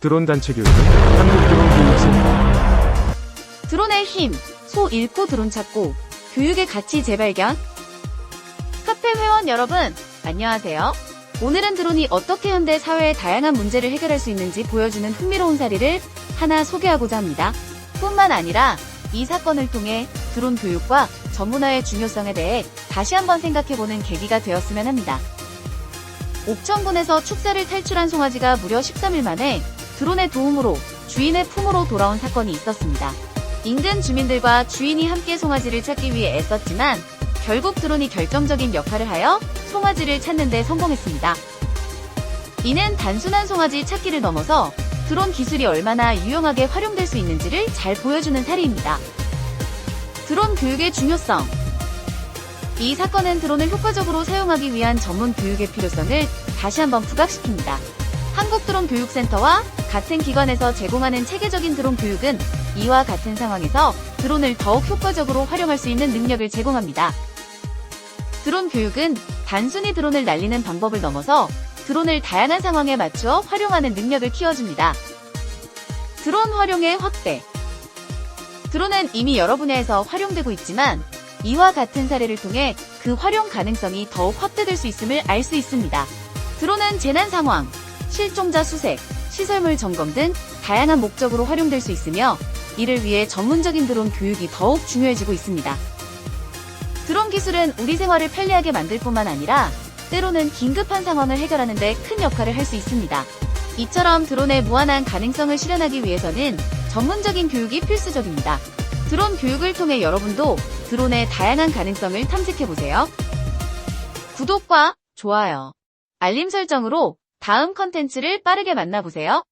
드론 단체 교육은 한국 드론 교육센터. 드론의 힘, 소 잃고 드론 찾고, 교육의 가치 재발견. 카페 회원 여러분, 안녕하세요. 오늘은 드론이 어떻게 현대 사회의 다양한 문제를 해결할 수 있는지 보여주는 흥미로운 사례를 하나 소개하고자 합니다. 뿐만 아니라 이 사건을 통해 드론 교육과 전문화의 중요성에 대해 다시 한번 생각해보는 계기가 되었으면 합니다. 옥천군에서 축사를 탈출한 송아지가 무려 13일 만에 드론의 도움으로 주인의 품으로 돌아온 사건이 있었습니다. 인근 주민들과 주인이 함께 송아지를 찾기 위해 애썼지만 결국 드론이 결정적인 역할을 하여 송아지를 찾는 데 성공했습니다. 이는 단순한 송아지 찾기를 넘어서 드론 기술이 얼마나 유용하게 활용될 수 있는지를 잘 보여주는 사례입니다. 드론 교육의 중요성 이 사건은 드론을 효과적으로 사용하기 위한 전문 교육의 필요성을 다시 한번 부각시킵니다. 한국드론교육센터와 같은 기관에서 제공하는 체계적인 드론 교육은 이와 같은 상황에서 드론을 더욱 효과적으로 활용할 수 있는 능력을 제공합니다. 드론 교육은 단순히 드론을 날리는 방법을 넘어서 드론을 다양한 상황에 맞추어 활용하는 능력을 키워줍니다. 드론 활용의 확대 드론은 이미 여러 분야에서 활용되고 있지만 이와 같은 사례를 통해 그 활용 가능성이 더욱 확대될 수 있음을 알 수 있습니다. 드론은 재난 상황, 실종자 수색, 시설물 점검 등 다양한 목적으로 활용될 수 있으며 이를 위해 전문적인 드론 교육이 더욱 중요해지고 있습니다. 드론 기술은 우리 생활을 편리하게 만들 뿐만 아니라 때로는 긴급한 상황을 해결하는 데 큰 역할을 할 수 있습니다. 이처럼 드론의 무한한 가능성을 실현하기 위해서는 전문적인 교육이 필수적입니다. 드론 교육을 통해 여러분도 드론의 다양한 가능성을 탐색해보세요. 구독과 좋아요, 알림 설정으로 다음 컨텐츠를 빠르게 만나보세요.